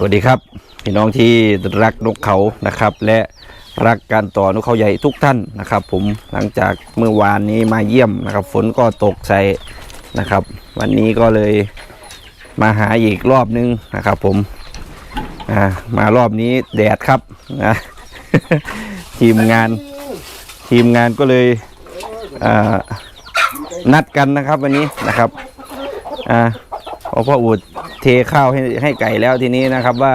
สวัสดีครับ พี่น้องที่รักนกเขานะครับ และรักการต่อนกเขาใหญ่ทุกท่านนะครับ ผมหลังจากเมื่อวานนี้มาเยี่ยมนะครับ ฝนก็ตกใส่นะครับ วันนี้ก็เลยมาหาอีกรอบนึงนะครับ ผมมารอบนี้แดดครับนะทีมงานทีมงานก็เลยนัดกันนะครับ วันนี้นะครับอ่า พอพ่ออูดเทข้าวให้ให้ไก่แล้วทีนี้นะครับว่า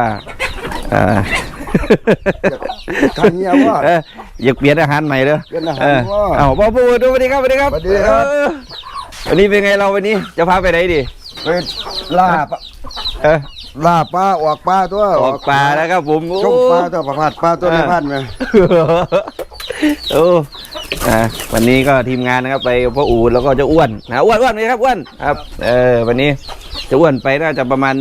เอ่อทางเนี้ยว่า เอออยากเปลี่ยนอาหารใหม่เลยเปลี่ยนอาหารเออว่า เอาพ่อพูดสวัสดีครับสวัสดีครับสวัสดีครับ เออวันนี้เป็นไงเราวันนี้จะพาไปไหนดีไปล่าปลาเออล่าปลาออกปลาตัวออกป่าแล้วครับผมจงปลาตัวประพาดปลาตัวในพันไหม โอ้ อ่าวันนี้ก็ทีมงานนะครับไปพ่ออูดแล้วก็เจะอ้วนนะอ้วนอ้วนไหมครับอ้วนครับเออวันนี้เจะอ้วนไปน่าจะประมาณ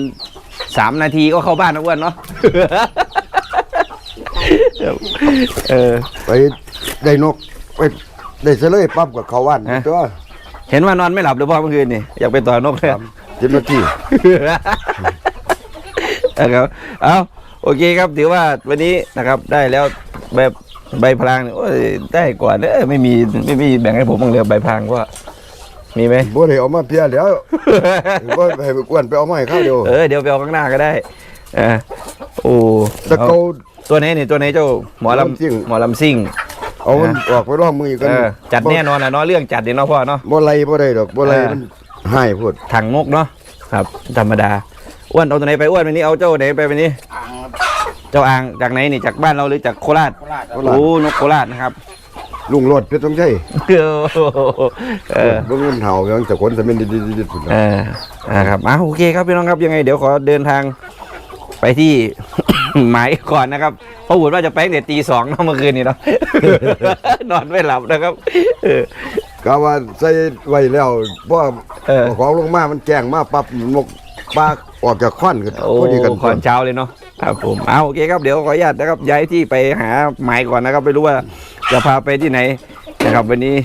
สามนาทีก็เข้าบ้านนะอ้วนเนาะ เออ ไปได้นกไปได้เสลยปั๊บกับเขาวันฮะ ตัวเห็นว่านอนไม่หลับหรือเปล่าเมื่อคืนนี่อยากไปต่อนกเลย จิบนาทีนะครับ เอาโอเคครับ ถือว่าวันนี้นะครับ ได้แล้วแบบ ใบพลางเนี่ยโอ้ยได้ก่อนเออไม่มีไม่มีแบ่งให้ผมบ้างเลยใบพลางว่ามีไหมบ่ได้เอามาเพียแล้วบ่ให้ไปกวนไปเอามาให้ข้าวเดียวเออเดี๋ยวไปเอาข้างหน้าก็ได้เออโอ้ตะเกาตัวไหนนี่ตัวไหนเจ้าหมอหมอลำซิ่งลำหมอลำซิ่งเอามันออกไปร่องมือกันเออจัดแน่นอนนะเนาะเรื่องจัดเดี๋ยวเนาะพ่อเนาะบ่ไล่บ่ได้ดอกบ่ไล่เออมันให้พูดถังนกเนาะครับ ธรรมดาอ้วนเอาตัวไหนไปอ้วนวันนี้เอาเจ้าไหนไปวันนี้ เจ้าอ่างจากไหนนี่จากบ้านเราหรือจากโคราช โคราชโอ้นกโคราชนะครับลุงโลดเพชรต้องใช่เออบ่เงินเห่ายังจะคนสมินดิดๆๆพุ่นเอออ่าครับอะโอเคครับพี่น้องครับยังไงเดี๋ยวขอเดินทางไปที่ หมายก่อนนะครับเพราะบุญว่าจะไปตั้งแต่ตีสองเนาะเมื่อคืนนี้เนาะ นอนไม่หลับนะครับเออ ก็ว่าใส่ไว้แล้วเพราะเออ ของลงมามันแจ้งมาปั๊บนก ปลาออกจากควันกันโอ้พอดีกันก่อนเช้าเลยเนาะครับผมเอาโอเคครับเดี๋ยวขออนุญาตนะครับย้ายที่ไปหาหมายก่อนนะครับไม่รู้ว่าจะพาไปที่ไหนนะครับวันนี้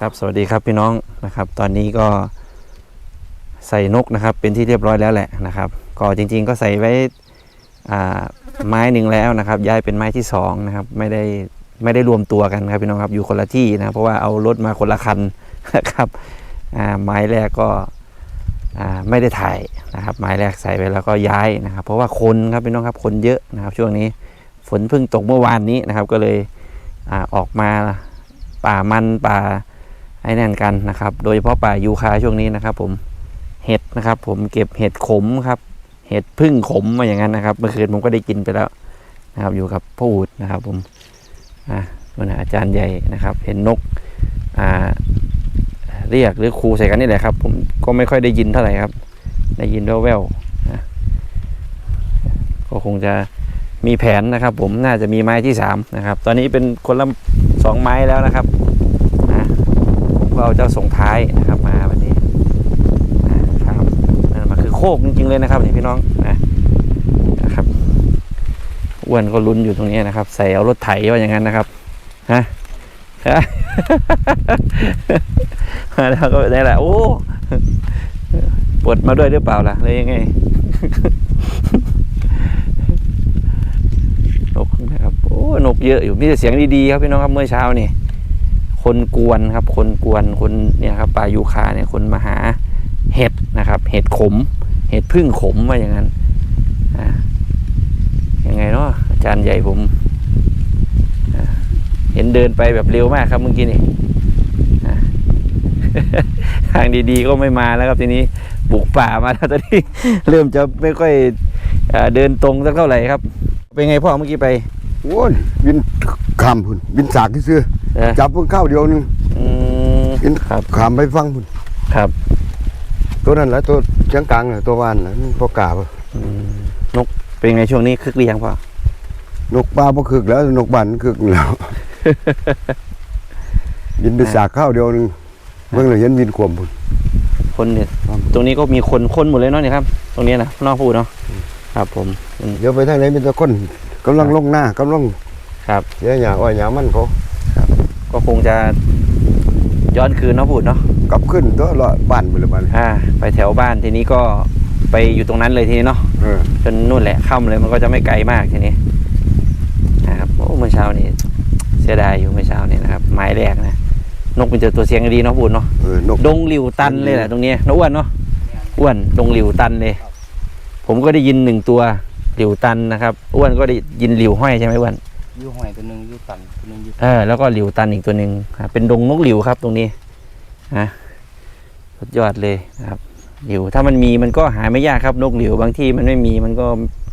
ครับสวัสดีครับพี่น้องนะครับ ตอนนี้ก็ใส่นกนะครับ เป็นที่เรียบร้อยแล้วแหละนะครับ ก็จริง ๆ ก็ใส่ไว้อ่าไม้หนึ่งแล้วนะครับ ย้ายเป็นไม้ที่สองนะครับไม่ได้ไม่ได้รวมตัวกันครับพี่น้องครับอยู่คนละที่นะเพราะว่าเอารถมาคนละคันนะครับอ่าไม้แรกก็อ่า ไม่ได้ถ่ายนะครับหมายแรกใส่ไปแล้วก็ย้ายนะครับ เพราะว่าคนครับพี่น้องครับคนเยอะนะครับ ช่วงนี้ฝนเพิ่งตกเมื่อวานนี้นะครับ ก็เลยอออกมาป่ามันป่าไอ้นั่นกันนะครับ โดยเฉพาะป่ายูคาช่วงนี้นะครับ ผมเห็ดนะครับ ผมเก็บเห็ดขมครับ เห็ดพึ่งขมมาอย่างนั้นนะครับเมื่อคืนผมก็ได้กินไปแล้วนะครับ อยู่กับพ่ออูดนะครับ ผมอ่าวันอาจารย์ใหญ่นะครับ เห็นนกอ่า เรียกหรือครูใส่กันนี่แหละครับ ผมก็ไม่ค่อยได้ยินเท่าไหร่ครับ ได้ยินแว่วๆนะก็คงจะมีแผนนะครับ ผมน่าจะมีไม้ที่สามนะครับ ตอนนี้เป็นคนละสองไม้แล้วนะครับนะผมก็เอาเจ้าส่งท้ายนะครับมาวันนี้นะครับนั่นมันคือโคกจริงๆเลยนะครับนี่พี่น้องนะนะครับอ้วนก็ลุ้นอยู่ตรงนี้นะครับ ใส่เอารถไถว่าอย่างนั้นนะครับฮะฮะ แล้วก็ได้แหละโอ้ปวดมาด้วยหรือเปล่าล่ะเลยยังไงนกนะครับโอ้นกเยอะอยู่มีแต่เสียงดีๆครับพี่น้องครับเมื่อเช้านี่คนกวนครับ คนกวนคนเนี่ยครับป่ายูคาเนี่ยคนมาหาเห็ดนะครับ เห็ดขม เห็ดพึ่งขมว่าอย่างนั้นอ่ายังไงเนาะอาจารย์ใหญ่ผมเห็นเดินไปแบบเร็วมากครับเมื่อกี้นี่ ทางดีๆก็ไม่มาแล้วครับทีนี้บุกป่ามาแล้วตอนนี้เริ่มจะไม่ค่อยเอ่อเดินตรงสักเท่าไหร่ครับ เป็นไงพ่อเมื่อกี้ไปโอ้ยบินข้ามพุ่นบินสากที่ซื้อเออจับเพิ่งข้าวเดียวหนึงอืมบินครับข้ามไปฟังพุ่นครับ ตัวนั้นแหละตัวเชียงกลางน่ะตัววานน่ะมันพอกล้าบ่อืมนกเป็นไงช่วงนี้คึกเรียงพ่อนกปลาบ่คึกแล้วนกบ้านคึกแล้วบินไปสากข้าวเดียวหนึง เบิ่งแล้วเห็นบินขวมพุ่นคนเนี่ยตรงนี้ก็มีคนคนหมดเลยเนาะเนี่ยครับ ตรงนี้นะนอกพูดเนาะครับ ผมอืมเดี๋ยวไปทางไหนมีแต่คนกำลังลงหน้ากำลังครับเสียหญ้าอ้อยหญ้ามันเขาก็คงจะย้อนคืนเนาะพูดเนาะกลับขึ้นตัวละบ้านพุ่นละบ้านอ่า ไปแถวบ้านทีนี้ก็ไปอยู่ตรงนั้นเลยทีนี้เนาะเออจนนู่นแหละค่ำเลยมันก็จะไม่ไกลมากทีนี้นะครับโอ้เมื่อเช้านี้เสียดายอยู่เมื่อเช้านี้นะครับหมายแรกนะ นกมันเจอตัวเสียงดีเนาะพูดเนาะเออนก ดงหลิวตันเลยแหละตรงเนี้ยน้องอ้วนเนาะอ้วนดงหลิวตันเลย ผมก็ได้ยินหนึ่งตัวหลิวตันนะครับอ้วนก็ได้ยินหลิวห้อยใช่ไหมอ้วน ยูหอยตัวหนึงยูตันตัวหนึงยูเออแล้วก็หลิวตันอีกตัวหนึ่งครับเป็นดงนกหลิวครับตรงนี้นะสุดยอดเลยนะครับหลิวถ้ามันมีมันก็หาไม่ยากครับนกหลิวบางที่มันไม่มีมันก็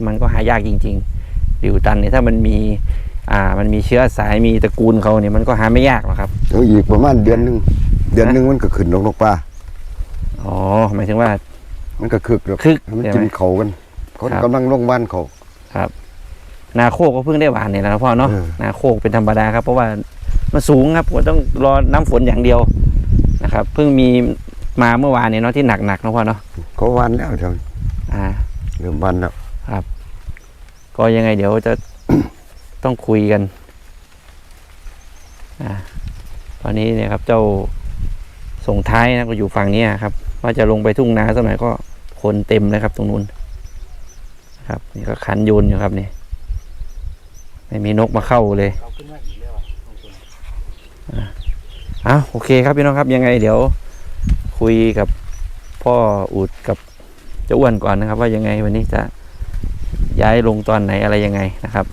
มันก็หายากจริง ๆ หลิวตันเนี่ยถ้ามันมี อ่า มันมีเชื้อสายมีตระกูลเขาเนี่ยมันก็หาไม่ยากหรอกครับเดี๋ยวอีกประมาณเดือนหนึงเดือนหนึงมันก็ขึ้นนกนกปลาอ๋อหมายถึงว่า มันก็คึกแล้วคึกมันใช่กิไหมนเขากันเขาครับ กำลังลงบ้านเขา ครับ นาโคกก็เพิ่งได้หวานเนี่ยนะพ่อเนาะเออ นาโคกเป็นธรรมดาครับ เพราะว่ามันสูงครับก็ต้องรอน้ำฝนอย่างเดียวนะครับ เพิ่งมีมาเมื่อวานเนี่ยเนาะที่หนักๆนะพ่อเนาะเขาวันแล้วเท่าอ่า เริ่มวันแล้ว ก็ยังไงเดี๋ยวจะ ต้องคุยกันอ่าตอนนี้เนี่ยครับเจ้าส่งท้ายนะก็อยู่ฝั่งนี้ครับ ว่าจะลงไปทุ่งนาสมัยก็คนเต็มเลยครับ ตรงนู้นครับ นี่ก็คันโยนอยู่ครับนี่ไม่มีนกมาเข้าเลยเอ้าอีกแล้วอะตรงตัวนี้อ้าวโอเคครับพี่น้องครับยังไงเดี๋ยว คุยกับพ่ออูดกับเจ้าอ้วนก่อนนะครับ ว่ายังไงวันนี้จะย้ายลงตอนไหนอะไรยังไงนะครับ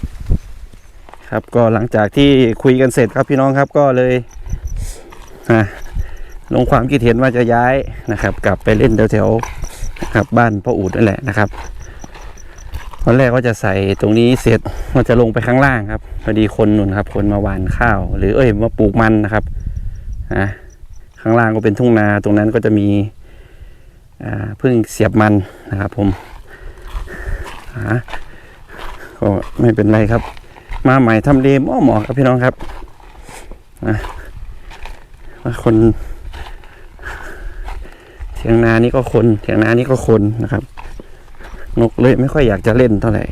ครับก็หลังจากที่คุยกันเสร็จครับพี่น้องครับก็เลยอะลงความคิดเห็นว่าจะย้ายนะครับ กลับไปเล่นแถวๆครับบ้านพ่ออูดนั่นแหละนะครับตอนแรกก็จะใส่ตรงนี้เสร็จก็จะลงไปข้างล่างครับพอดีคนนุ่นครับ คนมาหว่านข้าว หรือเอ้ยมาปลูกมันนะครับอะข้างล่างก็เป็นทุ่งนาตรงนั้นก็จะมีอ่าพึ่งเสียบมันนะครับ ผมอ่าก็ไม่เป็นไรครับ มาใหม่ทำเลหมาะเหมาะครับพี่น้องครับอะว่าคนเถียงนานี่ก็คนเถียงนานี่ก็คนนะครับ นกเลยไม่ค่อยอยากจะเล่นเท่าไหร่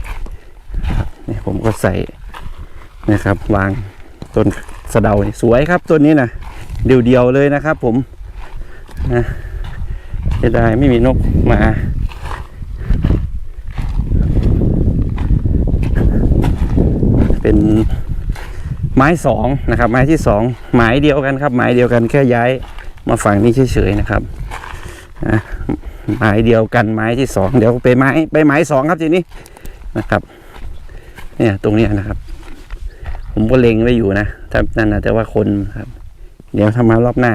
นี่ผมก็ใส่นะครับ วางต้นสะเดาสวยครับต้นนี้นะเดียวๆเลยนะครับ ผมนะเสียดายไม่มีนกมา เป็นไม้สองนะครับ ไม้ที่สองไม้เดียวกันครับไม้เดียวกันแค่ย้ายมาฝั่งนี้เฉยๆนะครับนะไม้เดียวกันไม้ที่สองเดี๋ยวไปไม้ไปไม้สองครับทีนี้นะครับ เนี่ยตรงนี้นะครับ ผมก็เล็งไว้อยู่นะถ้านั่นนะแต่ว่าคนครับ เดี๋ยวทำมารอบหน้า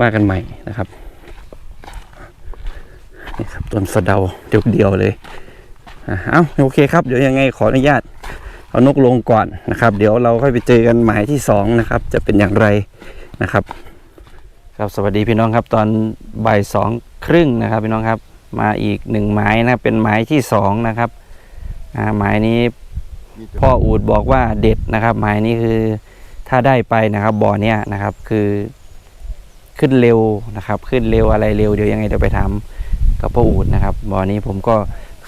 ว่ากันใหม่นะครับนี่ครับต้นสะเดาเดียวๆเลยอะเอาโอเคครับเดี๋ยวยังไงขออนุญาต เอานกลงก่อนนะครับ เดี๋ยวเราค่อยไปเจอกันหมายที่สองนะครับ จะเป็นอย่างไรนะครับ ครับสวัสดีพี่น้องครับตอนบ่ายสองครึ่งนะครับพี่น้องครับมาอีกหนึ่งหมายนะเป็นหมายที่สองนะครับอ่าหมายนี้พ่ออูดบอกว่าเด็ดนะครับ หมายนี้คือถ้าได้ไปนะครับบ่อเนี้ยนะครับคือขึ้นเร็วนะครับ ขึ้นเร็วอะไรเร็วเดี๋ยวยังไงเดี๋ยวไปถามกับพ่ออูดนะครับบ่อนี้ผมก็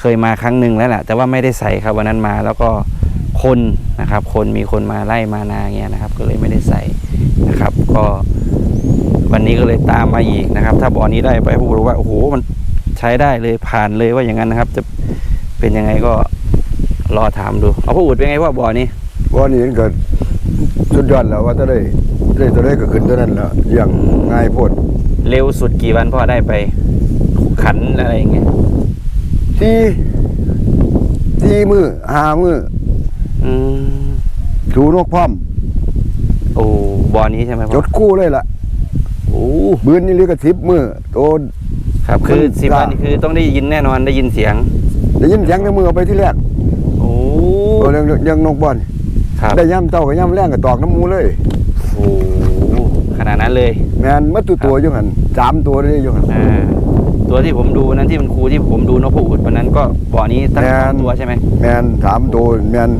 เคยมาครั้งหนึ่งแล้วแหละแต่ว่าไม่ได้ใส่ครับวันนั้นมาแล้วก็คนนะครับคนมีคนมาไล่มานาเงี้ยนะครับ ก็เลยไม่ได้ใส่นะครับ ก็ วันนี้ก็เลยตามมาอีกนะครับ ถ้าบ่อนี้ได้ไปพ่ออูดบอกว่าโอ้โหมันใช้ได้เลยผ่านเลยว่าอย่างนั้นนะครับ จะเป็นยังไงก็รอถามดูเอาพ่ออูดเป็นไงว่าบ่อนี้วันนี้มันเกิดสุดยอดแล้วว่าจะได้ได้ตัวได้ก็ขึ้นตัวนั้นแล้วอย่างง่ายโพดเร็วสุดกี่วันพ่อได้ไปขันอะไรอย่างเงี้ย ที่ที่มือหามืออืมถูนกพร้อมโอ้บอนี้ใช่ไหมจพ่อดคู่เลยล่ะโอ้บืนนี่เรียกกระทิบมือโตครับ คือมันสิบวันจ้าคือต้องได้ยินแน่นอนได้ยินเสียง ได้ยินเสียงในมือเอาไปที่แรกโอ้ตัวเรื่องเรื่องนกบอลครับได้ย่ำเต้ากับย่ำแรงกับตอกน้ำมูเลยโอ้ขนาดนั้นเลยแมนมัดตัวตัวอยู่หันสามตัวเลยอยู่หันอ่า ตัวที่ผมดูนั้นที่มันครูที่ผมดูนกปูดวันนั้นก็บ่อนี้ตั้งแม่สองนตัวใช่ไหมแมนสามตัวแมน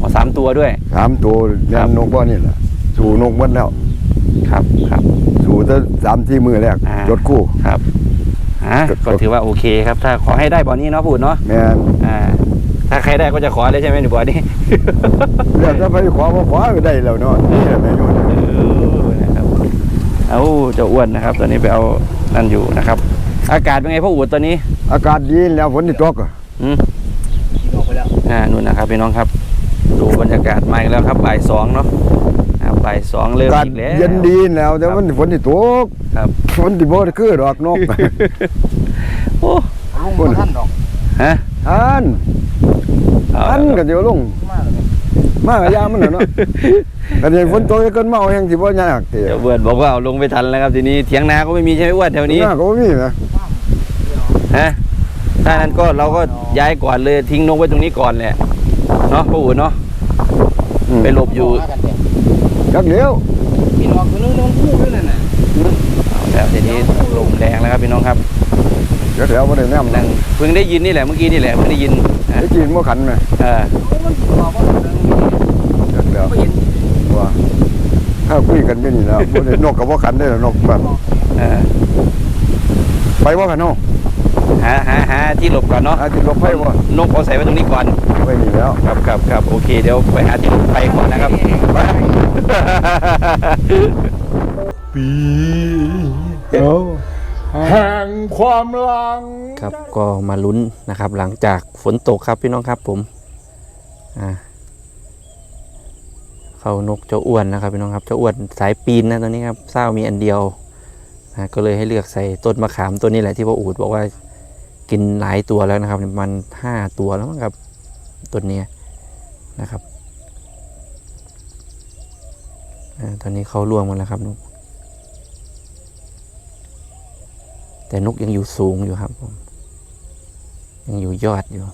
อ๋อสามตัวด้วย สามตัวแมครันบนกบอลนี่แหละสู่นกบอลแล้ว ครับครับ สู่ตั้งสามที่มือแรกอ่า จดคู่ ครับอะครับ ก็ถือว่าโอเคครับ ถ้าขอให้ได้บ่อนี้เนาะปูดเนาะแมนอ่า ถ้าใครได้ก็จะขอเลยใช่ไหมในบ่อนี้ เรื่องจะไปขอมาขอก็ได้แล้วเนาะนี่แหละแม่โยนเออนะครับเอาเจ้าอ้วนนะครับ ตอนนี้ไปเอานั่นอยู่นะครับ อากาศเป็นไงพ่ออูดตอนนี้อากาศดีแล้วฝนที่ตกอะอืมกินออกไปแล้วอ่านู่นนะครับพี่น้องครับ ดูบรรยากาศมาอีกแล้วครับบ่ายสองเนาะอ่าบ่ายสองเริ่มอากาศอีกแล้วเย็นดีแล้ว แต่มันฝนที่ตกครับ ฝนที่บ่ได้คือดอกนก โอ้ลุงบ่ท่านดอกฮะอันเอาอันก็เดี๋ยวลงมาแล้วเนี่ยมากับยามมันน่ะเนาะแต่เดี๋ยวฝนตกเกินเมาแห่งสิบ่ยากเด้เดี๋ยวเบิร์ดบอกว่าเอาลงไปทันแล้วครับทีนี้เถียงนาก็ไม่มีใช่ไหมอ้วนแถวนี้หน้าก็บ่มีนะ ฮะถ้านั้นก็เราก็ย้ายก่อนเลยทิ้งนกไว้ตรงนี้ก่อนแหละเนาะพ่ออู๋เนาะอืมไปหลบอยู่มากันเนี่ยจักเดียวกินออกตัวนึงนึงคู่ด้วยนั่นน่ะเอาแล้วทีนี้ลมแรงแล้วครับพี่น้องครับจักเดียวบ่ได้แนมนั่งเพิ่งได้ยินนี่แหละเมื่อกี้นี่แหละเพิ่งได้ยินอะได้กินบ่ขันแม่เออโอ้มันบอกว่าเรื่องนี้จักเดียวไม่เห็นว่าถ้าคุยกันเป็นนี่แล้วบ่ได้นกก็บ่ขันได้หรอกนกแบบเออไปบ่กันเนาะ หาหาหาที่หลบก่อนเนาะอาที่หลบไฟบ่นกเอาใส่ไว้ตรงนี้ก่อนไปนี่แล้ว ครับครับครับโอเคเดี๋ยวไปหาที่หลบไฟก่อนนะครับปีแห่งความหลังครับก็มาลุ้นนะครับ หลังจากฝนตกครับพี่น้องครับผมอ่าเข้านกเจ้าอ้วนนะครับพี่น้องครับเจ้าอ้วนสายปีนนะตัวนี้ครับเศร้ามีอันเดียว นะก็เลยให้เลือกใส่ต้นมะขามตัวนี้แหละที่พ่ออูดบอกว่ากินหลายตัวแล้วนะครับมันห้าตัวแล้วมั้งครับต้นนี้นะครับอตอนนี้เขาล่วงหมาแล้วครับนกแต่นกยังอยู่สูงอยู่ครับผมยังอยู่ยอดอยู่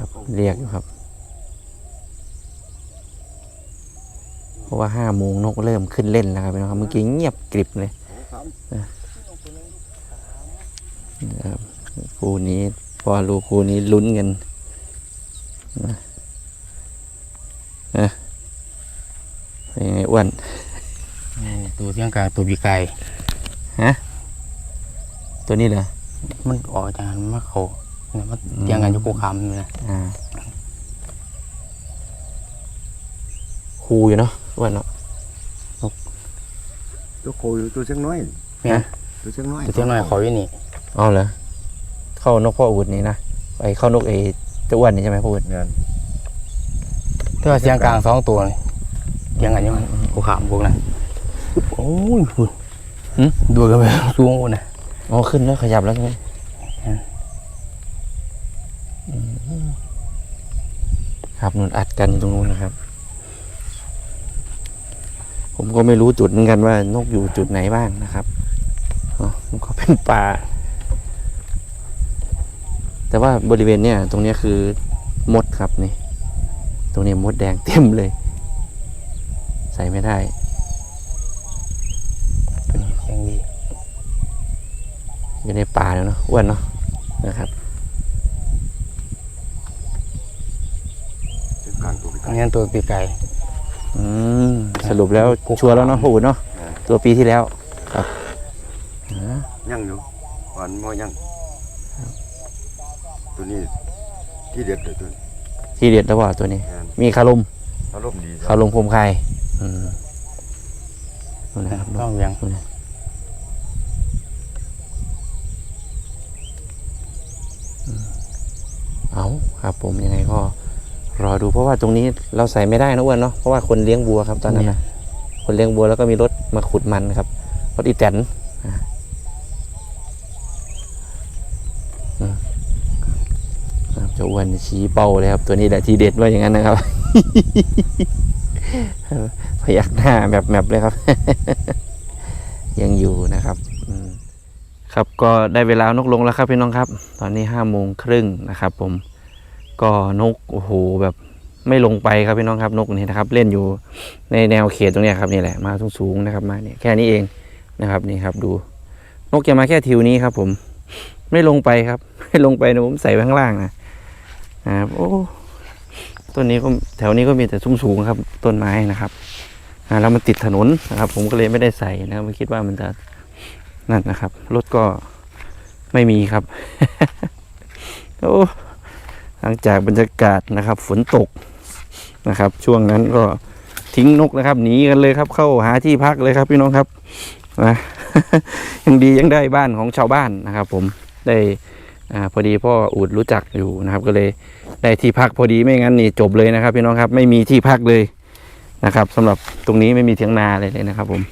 ครับเรียกอยู่ครับ เพราะว่าห้าโมงนกเริ่มขึ้นเล่นแล้วครับพี่น้องครับเมื่อกี้เงียบกริบเลยนะครับคู่นี้พอรู้คู่นี้ลุ้นกันนะนะเป็นไงอ้วนนี่ตัวเสียงกายตัวบีไก่ตัวนี้เหรอมันออกจากนั้นมาเขาเนี่ย มันเตียงกันอยู่กูคำนี่นะอ่าคูอยู่เนาะอ้วนเนาะตัวโคอยู่ตัวเชียงน้อยเนี่ยตัวเชียงน้อยตัวเสียงหน่อยเขาอยู่นี่อ๋อเหรอเข้านกพ่ออูดนี่นะไปเข้านกเอเจ้าอ้วนนี่ใช่ไหมพ่ออูดเนี่ยแต่ว่าเสียงกลางสองตัวนี่เตียงกันอยู่มันกูขามพวกนั้นโอ้ยคุณดูกันไปสูงคุณนะอ๋อขึ้นแล้วขยับแล้วใช่ไหมอืม อืม ครับนุ่นอัดกันอยู่ตรงนู้นนะครับ ผมก็ไม่รู้จุดเหมือนกันว่านกอยู่จุดไหนบ้างนะครับอ๋อมันก็เป็นป่า แต่ว่าบริเวณเนี้ยตรงเนี้ยคือมดครับนี่ ตรงนี้มดแดงเต็มเลย ใส่ไม่ได้เสียงดีอยู่ในป่าแล้วเนาะอ้วนเนาะนะครับ กลา งตัวไปอันนี้ตัวปีไก่ อืมสรุปแล้วชัวร์แล้วเนาะพูดเนาะตัวปีที่แล้วครับอ่ายังอยู่วันมอยังตัวนี้ที่เด็ดเลยตัวนี้ที่เด็ดแล้วว่าตัวนี้ งานมีคารมอารมณ์ดีคารมคมคายอืมนู่นนะครับต้องเวียงนู่นนะอืมเอาครับผมยังไงก็ รอดูเพราะว่าตรงนี้เราใส่ไม่ได้นะอ้วนเนาะเพราะว่าคนเลี้ยงวัวครับตอนนั้นนะคนเลี้ยงวัวแล้วก็มีรถมาขุดมันครับรถอีแตนอ่าอืมครับเจ้าอ้วนชี้เป้าเลยครับตัวนี้แหละทีเด็ดว่าอย่างนั้นนะครับพยักหน้าแบบแมบเลยครับ ยังอยู่นะครับอืมครับก็ได้เวลานกลงแล้วครับพี่น้องครับ ตอนนี้ห้าโมงครึ่งนะครับผม ก็นกโอ้โหแบบไม่ลงไปครับพี่น้องครับนกนี่นะครับ เล่นอยู่ในแนวเขตตรงนี้ครับนี่แหละมาสูงๆนะครับมาเนี่ยแค่นี้เองนะครับนี่ครับดูนกจะมาแค่ทิวนี้ครับ ผมไม่ลงไปครับ ไม่ลงไปนะผมใส่ข้างล่างนะนะครับโอ้ต้นนี้ก็แถวนี้ก็มีแต่สูงครับ ต้นไม้นะครับอ่าแล้วมันติดถนนนะครับ ผมก็เลยไม่ได้ใส่นะครับไม่คิดว่ามันจะนั่นนะครับรถก็ไม่มีครับ โอ้ หลังจากบรรยากาศนะครับ ฝนตกนะครับ ช่วงนั้นก็ทิ้งนกนะครับหนีกันเลยครับ เข้าหาที่พักเลยครับพี่น้องครับนะยังดียังได้บ้านของชาวบ้านนะครับ ผมได้อพอดีพ่ออูดรู้จักอยู่นะครับ ก็เลยได้ที่พักพอดีไม่งั้นนี่จบเลยนะครับ พี่น้องครับไม่มีที่พักเลยนะครับสำหรับตรงนี้ไม่มีเถียงนาเลยเลยนะครับ ผม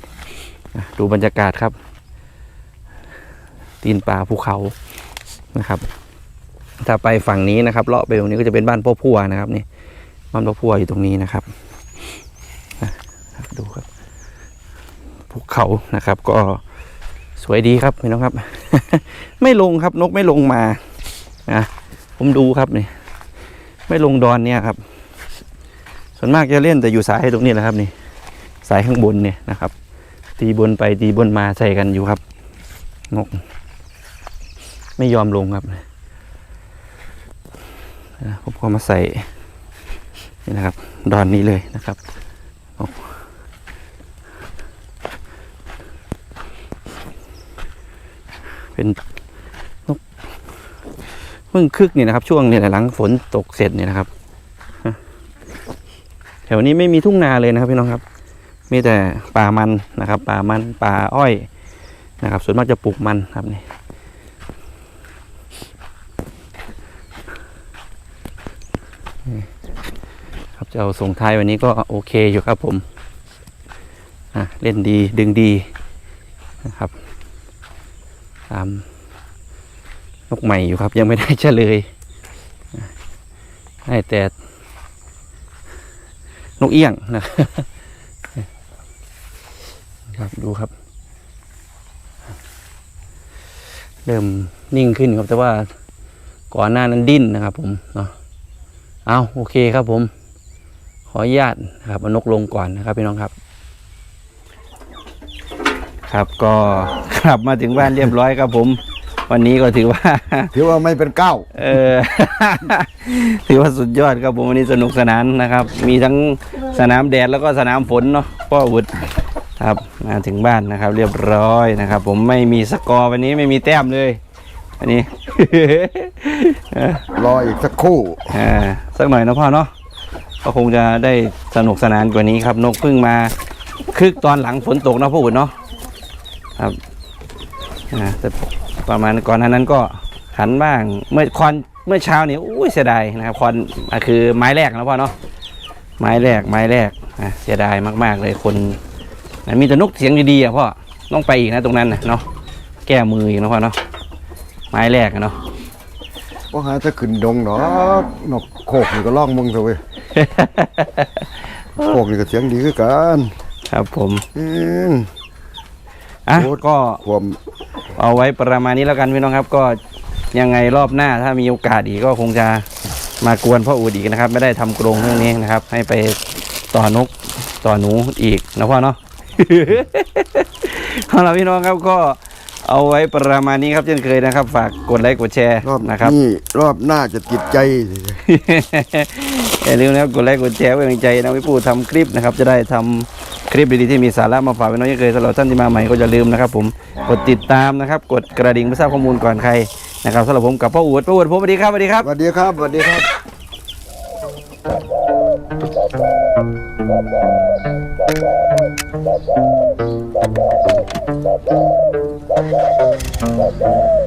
ดูบรรยากาศครับ ตีนป่าภูเขานะครับ ถ้าไปฝั่งนี้นะครับเลาะไปตรงนี้ก็จะเป็นบ้านพ่อพัวนะครับนี่บ้านพ่อพัวอยู่ตรงนี้นะครับดูครับภูเขานะครับ ก็สวยดีครับพี่น้องครับ ไม่ลงครับนกไม่ลงมานะผมดูครับนี่ไม่ลงดอนเนี่ยครับ ส่วนมากจะเล่นแต่อยู่สายตรงนี้แหละครับ นี่สายข้างบนเนี่ยนะครับ ตีบนไปตีบนมาใส่กันอยู่ครับนก ไม่ยอมลงครับนะ ผมก็มาใส่นี่นะครับ ดอนนี้เลยนะครับเป็นนกเพิ่งคึกนี่นะครับ ช่วงเนี่ยหลังฝนตกเสร็จเนี่ยนะครับ แถวนี้ไม่มีทุ่งนาเลยนะครับพี่น้องครับ มีแต่ป่ามันนะครับ ป่ามันป่าอ้อยนะครับ ส่วนมากจะปลูกมันครับนี่ ครับจะเอาส่งท้ายวันนี้ก็โอเคอยู่ครับผมอะเล่นดีดึงดีนะครับตามนกใหม่อยู่ครับ ยังไม่ได้เฉลยให้แต่นกเอี้ยงนะครับดูครับ เริ่มนิ่งขึ้นครับแต่ว่าก่อนหน้านั้นดิ้นนะครับผมเนาะ เอาโอเคครับผม ขออนุญาตนะครับเอานกลงก่อนนะครับพี่น้องครับ ครับก็กลับมาถึงบ้านเรียบร้อยครับผม วันนี้ก็ถือว่า ถือว่าไม่เป็นเก้าเออ ถือว่าสุดยอดครับผมวันนี้สนุกสนานนะครับ มีทั้งสนามแดดแล้วก็สนามฝนเนาะพ่อวุฒิครับมาถึงบ้านนะครับ เรียบร้อยนะครับ ผมไม่มีสกอร์วันนี้ไม่มีแต้มเลย วันนี้ รออีกสักครู่อ่าสักหน่อยนะพ่อเนาะก็คงจะได้สนุกสนานกว่านี้ครับ นกเพิ่งมาคึกตอนหลังฝนตกนะพ่ออุ่นเนาะครับอ่าแต่ประมาณก่อนหนานั้นก็หันบ้างเมื่อคอนเมื่อเช้านี่อุ้ยเสียดายนะครับคอนอะคือไม้แรกนะพ่อเนาะไม้แรกไม้แรกอะเสียดายมาก ๆ เลยคนอะมีแต่นกเสียงดีๆอะพ่อต้องไปอีกนะตรงนั้นนะเนาะแก้มืออีกนะพ่อเนาะ ไม้แรกอะเนาะ ว่าหาจะขึ้นดงดอกนกโคกนี่ก็ล่องมึงซะเว้ยโคกนี่ก็เสียงดีคือกันครับผมอืมอะโอ้ก็ความเอาไว้ประมาณนี้แล้วกันพี่น้องครับ ก็ยังไงรอบหน้าถ้ามีโอกาสอีกก็คงจะมากวนพ่ออูดอีกนะครับ ไม่ได้ทำกรงเรื่องนี้นะครับ ให้ไปต่อนกต่อหนูอีกนะพ่อเนาะ เอาละพี่น้องครับก็ เอาไว้ประมาณนี้ครับเช่นเคยนะครับ ฝากกดไลค์กดแชร์รอบนะครับนี้รอบหน้าจะติดใจอย่าลืมนะครับกดไลค์กดแชร์ไว้เป็นกำลังใจนะวิปูทำคลิปนะครับ จะได้ทำคลิปดีๆที่มีสาระมาฝากพี่น้องยังเคยสำหรับท่านที่มาใหม่ก็อย่าลืมนะครับ ผมกดติดตามนะครับ กดกระดิ่งเพื่อทราบข้อมูลก่อนใครนะครับสำหรับผมกับพ่ออูดพ่ออูดผมสวัสดีครับสวัสดีครับสวัสดีครับสวัสดีครับ Thank Oh, my God.